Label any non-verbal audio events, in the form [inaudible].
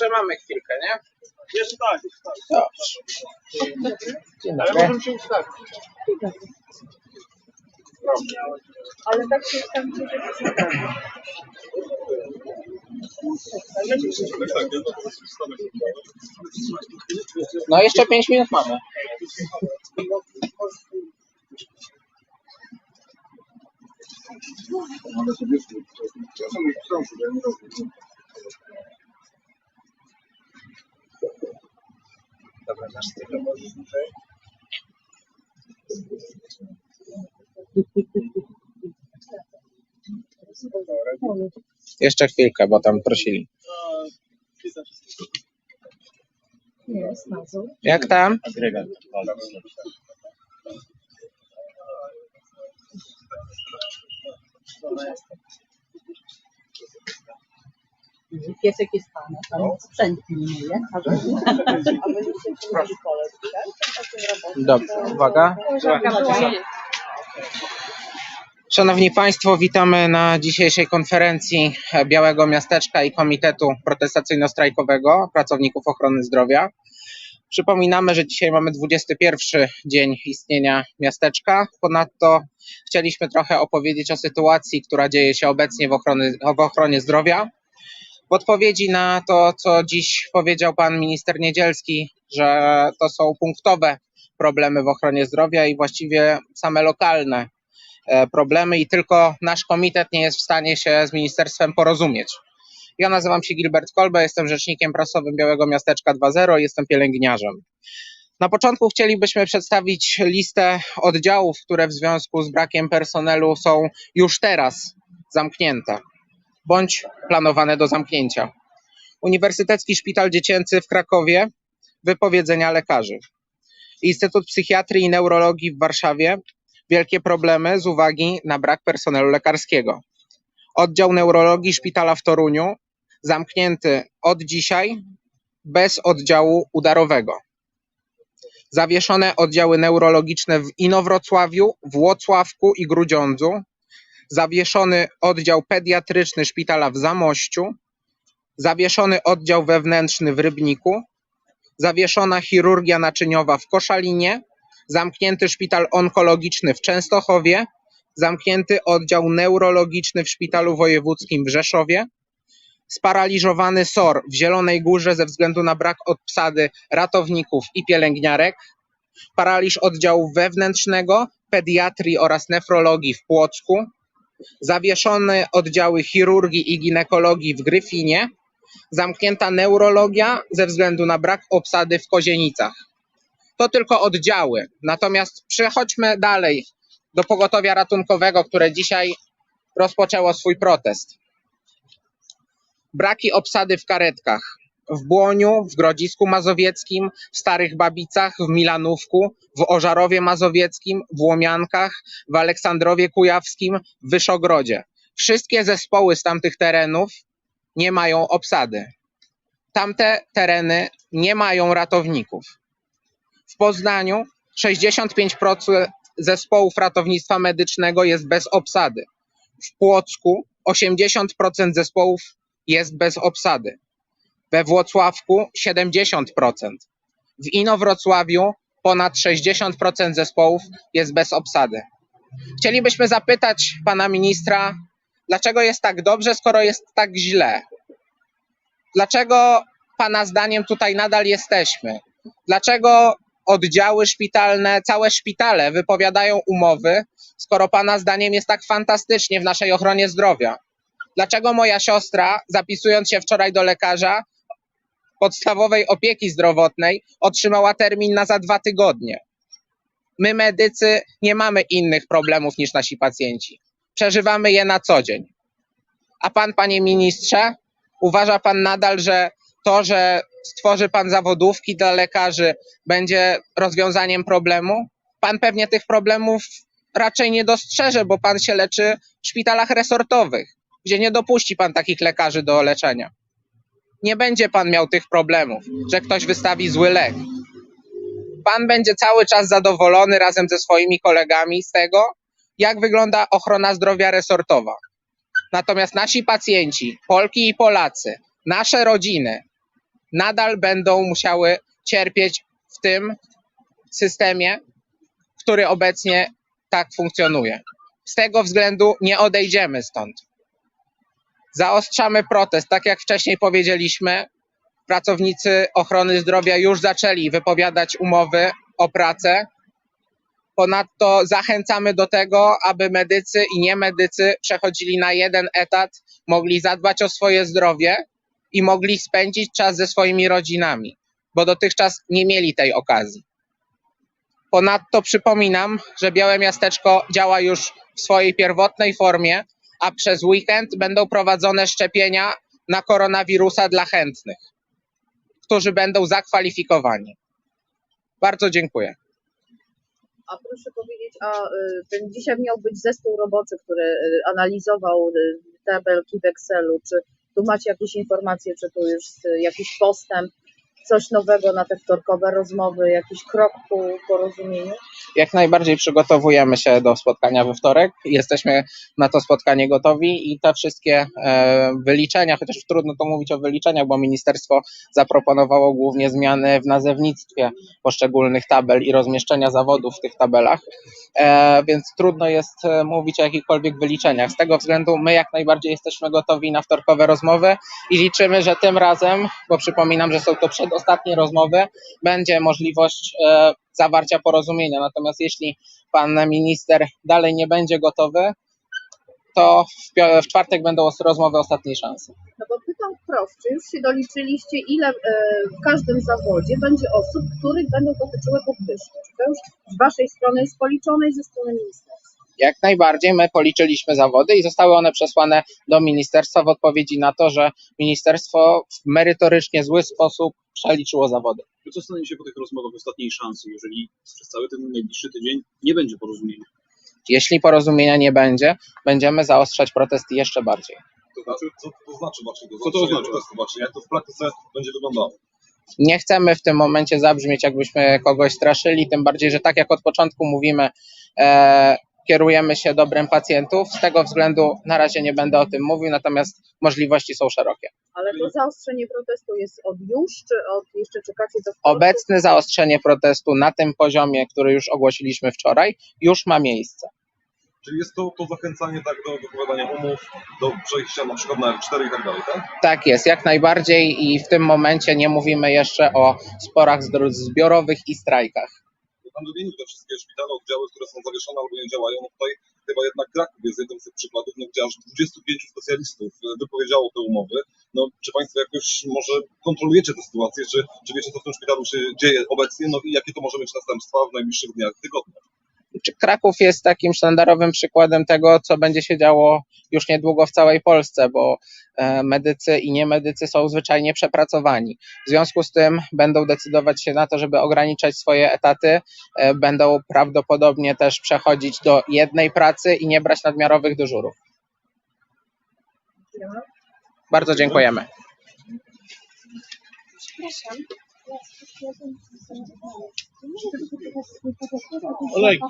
Że mamy chwilkę, nie? Jeszcze tak, jeszcze tak. Dobrze. Dzień Ale dobry. możemy się ustawić. Ale tak się tam No jeszcze 5 minut mamy. Dobra, nasz styl możesz. Jeszcze chwilkę, bo tam prosili. jest Mazur. Jak tam? Piesek jest pan, tam sprzęt pilnuje. [laughs] Dobrze, uwaga. Szanowni Państwo, witamy na dzisiejszej konferencji Białego Miasteczka i Komitetu Protestacyjno-Strajkowego Pracowników Ochrony Zdrowia. Przypominamy, że dzisiaj mamy 21 dzień istnienia miasteczka. Ponadto chcieliśmy trochę opowiedzieć o sytuacji, która dzieje się obecnie w, ochrony, w ochronie zdrowia. Odpowiedzi na to, co dziś powiedział pan minister Niedzielski, że to są punktowe problemy w ochronie zdrowia i właściwie same lokalne e, problemy i tylko nasz komitet nie jest w stanie się z ministerstwem porozumieć. Ja nazywam się Gilbert Kolbe, jestem rzecznikiem prasowym Białego Miasteczka 2.0 i jestem pielęgniarzem. Na początku chcielibyśmy przedstawić listę oddziałów, które w związku z brakiem personelu są już teraz zamknięte bądź planowane do zamknięcia. Uniwersytecki Szpital Dziecięcy w Krakowie, wypowiedzenia lekarzy. Instytut Psychiatrii i Neurologii w Warszawie, wielkie problemy z uwagi na brak personelu lekarskiego. Oddział Neurologii Szpitala w Toruniu, zamknięty od dzisiaj, bez oddziału udarowego. Zawieszone oddziały neurologiczne w Inowrocławiu, Włocławku i Grudziądzu, zawieszony oddział pediatryczny szpitala w Zamościu, zawieszony oddział wewnętrzny w Rybniku, zawieszona chirurgia naczyniowa w Koszalinie, zamknięty szpital onkologiczny w Częstochowie, zamknięty oddział neurologiczny w szpitalu wojewódzkim w Rzeszowie, sparaliżowany SOR w Zielonej Górze ze względu na brak obsady ratowników i pielęgniarek, paraliż oddziału wewnętrznego, pediatrii oraz nefrologii w Płocku, zawieszone oddziały chirurgii i ginekologii w Gryfinie, zamknięta neurologia ze względu na brak obsady w Kozienicach. To tylko oddziały. Natomiast przechodźmy dalej do pogotowia ratunkowego, które dzisiaj rozpoczęło swój protest. Braki obsady w karetkach. W Błoniu, w Grodzisku Mazowieckim, w Starych Babicach, w Milanówku, w Ożarowie Mazowieckim, w Łomiankach, w Aleksandrowie Kujawskim, w Wyszogrodzie. Wszystkie zespoły z tamtych terenów nie mają obsady. Tamte tereny nie mają ratowników. W Poznaniu 65% zespołów ratownictwa medycznego jest bez obsady. W Płocku 80% zespołów jest bez obsady. We Włocławku 70%. W Inowrocławiu ponad 60% zespołów jest bez obsady. Chcielibyśmy zapytać pana ministra, dlaczego jest tak dobrze, skoro jest tak źle? Dlaczego pana zdaniem tutaj nadal jesteśmy? Dlaczego oddziały szpitalne, całe szpitale wypowiadają umowy, skoro pana zdaniem jest tak fantastycznie w naszej ochronie zdrowia? Dlaczego moja siostra, zapisując się wczoraj do lekarza podstawowej opieki zdrowotnej, otrzymała termin na za dwa tygodnie? My, medycy, nie mamy innych problemów niż nasi pacjenci. Przeżywamy je na co dzień. A pan, panie ministrze, uważa pan nadal, że to, że stworzy pan zawodówki dla lekarzy, będzie rozwiązaniem problemu? Pan pewnie tych problemów raczej nie dostrzeże, bo pan się leczy w szpitalach resortowych, gdzie nie dopuści pan takich lekarzy do leczenia. Nie będzie pan miał tych problemów, że ktoś wystawi zły lek. Pan będzie cały czas zadowolony razem ze swoimi kolegami z tego, jak wygląda ochrona zdrowia resortowa. Natomiast nasi pacjenci, Polki i Polacy, nasze rodziny nadal będą musiały cierpieć w tym systemie, który obecnie tak funkcjonuje. Z tego względu nie odejdziemy stąd. Zaostrzamy protest, tak jak wcześniej powiedzieliśmy. Pracownicy ochrony zdrowia już zaczęli wypowiadać umowy o pracę. Ponadto zachęcamy do tego, aby medycy i niemedycy przechodzili na jeden etat, mogli zadbać o swoje zdrowie i mogli spędzić czas ze swoimi rodzinami, bo dotychczas nie mieli tej okazji. Ponadto przypominam, że Białe Miasteczko działa już w swojej pierwotnej formie, a przez weekend będą prowadzone szczepienia na koronawirusa dla chętnych, którzy będą zakwalifikowani. Bardzo dziękuję. A proszę powiedzieć, a y, ten dzisiaj miał być zespół roboczy, który y, analizował y, tabelki w Excelu. Czy tu macie jakieś informacje, czy tu już jakiś postęp, coś nowego na te wtorkowe rozmowy, jakiś krok ku porozumieniu? Jak najbardziej przygotowujemy się do spotkania we wtorek. Jesteśmy na to spotkanie gotowi i te wszystkie e, wyliczenia, chociaż trudno to mówić o wyliczeniach, bo ministerstwo zaproponowało głównie zmiany w nazewnictwie poszczególnych tabel i rozmieszczenia zawodów w tych tabelach, e, więc trudno jest e, mówić o jakichkolwiek wyliczeniach. Z tego względu my jak najbardziej jesteśmy gotowi na wtorkowe rozmowy i liczymy, że tym razem, bo przypominam, że są to przedostatnie rozmowy, będzie możliwość e, zawarcia porozumienia. Natomiast jeśli pan minister dalej nie będzie gotowy, to w, w czwartek będą rozmowy ostatniej szansy. No bo pytam wprost, czy już się doliczyliście, ile y, w każdym zawodzie będzie osób, których będą dotyczyły podwyżki? Czy to już z Waszej strony jest policzone i ze strony ministerstwa? Jak najbardziej my policzyliśmy zawody i zostały one przesłane do ministerstwa w odpowiedzi na to, że ministerstwo w merytorycznie zły sposób przeliczyło zawody. Co stanie się po tych rozmowach ostatniej szansy, jeżeli przez cały ten najbliższy tydzień nie będzie porozumienia? Jeśli porozumienia nie będzie, będziemy zaostrzać protesty jeszcze bardziej. To znaczy, co to znaczy właśnie? Co to oznacza? To właśnie, jak to w praktyce będzie wyglądało? Nie chcemy w tym momencie zabrzmieć, jakbyśmy kogoś straszyli, tym bardziej, że tak jak od początku mówimy, e, kierujemy się dobrem pacjentów. Z tego względu na razie nie będę o tym mówił, natomiast możliwości są szerokie. Ale to zaostrzenie protestu jest od już, czy od jeszcze czekacie do wtorku? Obecne zaostrzenie protestu na tym poziomie, który już ogłosiliśmy wczoraj, już ma miejsce. Czyli jest to, to zachęcanie tak do wypowiadania umów, do przejścia na przykład na R4 i tak dalej, tak? Tak jest, jak najbardziej i w tym momencie nie mówimy jeszcze o sporach zbiorowych i strajkach. Bo Pan wymienił te wszystkie szpitale, oddziały, które są zawieszone albo nie działają. No tutaj chyba jednak Kraków jest jednym z tych przykładów, no, gdzie aż 25 specjalistów e, wypowiedziało te umowy. No, czy Państwo jakoś może kontrolujecie tę sytuację, czy, czy wiecie, co w tym szpitalu się dzieje obecnie, no i jakie to może mieć następstwa w najbliższych dniach, tygodniach? Czy Kraków jest takim sztandarowym przykładem tego, co będzie się działo już niedługo w całej Polsce, bo e, medycy i niemedycy są zwyczajnie przepracowani. W związku z tym będą decydować się na to, żeby ograniczać swoje etaty, e, będą prawdopodobnie też przechodzić do jednej pracy i nie brać nadmiarowych dyżurów. Bardzo dziękujemy. Олег.